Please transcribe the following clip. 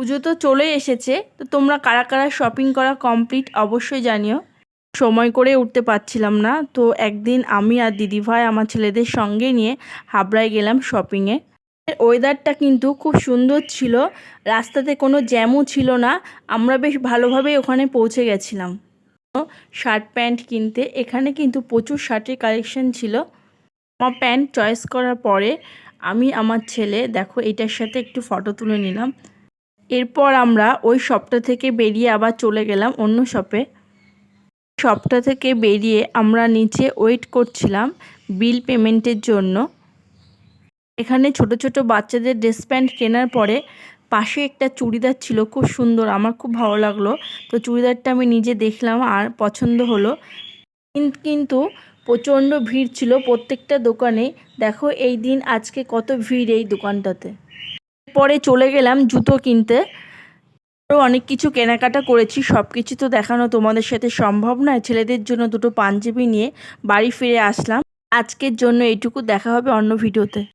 পুজো তো চলে এসেছে, তো তোমরা কারা কারা শপিং করা কমপ্লিট অবশ্যই জানিও। সময় করে উঠতে পারছিলাম না, তো একদিন আমি আর দিদিভাই আমার ছেলেদের সঙ্গে নিয়ে হাবড়ায় গেলাম শপিংয়ে ওয়েদারটা কিন্তু খুব সুন্দর ছিল, রাস্তাতে কোনো জ্যামও ছিল না, আমরা বেশ ভালোভাবেই ওখানে পৌঁছে গেছিলাম। শার্ট প্যান্ট কিনতে, এখানে কিন্তু প্রচুর শার্টের কালেকশন ছিল। আমার প্যান্ট চয়েস করার পরে আমি, আমার ছেলে, দেখো এটার সাথে একটু ফটো তুলে নিলাম। এরপর আমরা ওই শপটা থেকে বেরিয়ে আবার চলে গেলাম অন্য শপে। শপটা থেকে বেরিয়ে আমরা নিচে ওয়েট করছিলাম বিল পেমেন্টের জন্য। এখানে ছোট ছোট বাচ্চাদের ড্রেস প্যান্ট কেনার পরে পাশে একটা চুড়িদার ছিল, খুব সুন্দর, আমার খুব ভালো লাগল। তো চুড়িদারটা আমি নিজে দেখলাম আর পছন্দ হলো। কিন্তু প্রচণ্ড ভিড় ছিল প্রত্যেকটা দোকানে দেখো এই দিন আজকে কত ভিড় এই দোকানটাতে। পরে চলে গেলাম জুতো কিনতে। আরও অনেক কিছু কেনাকাটা করেছি সব কিছু তো দেখানো তোমাদের সাথে সম্ভব নয়। ছেলেদের জন্য দুটো পাঞ্জাবি নিয়ে বাড়ি ফিরে আসলাম। আজকের জন্য এটুকু দেখা হবে অন্য ভিডিওতে।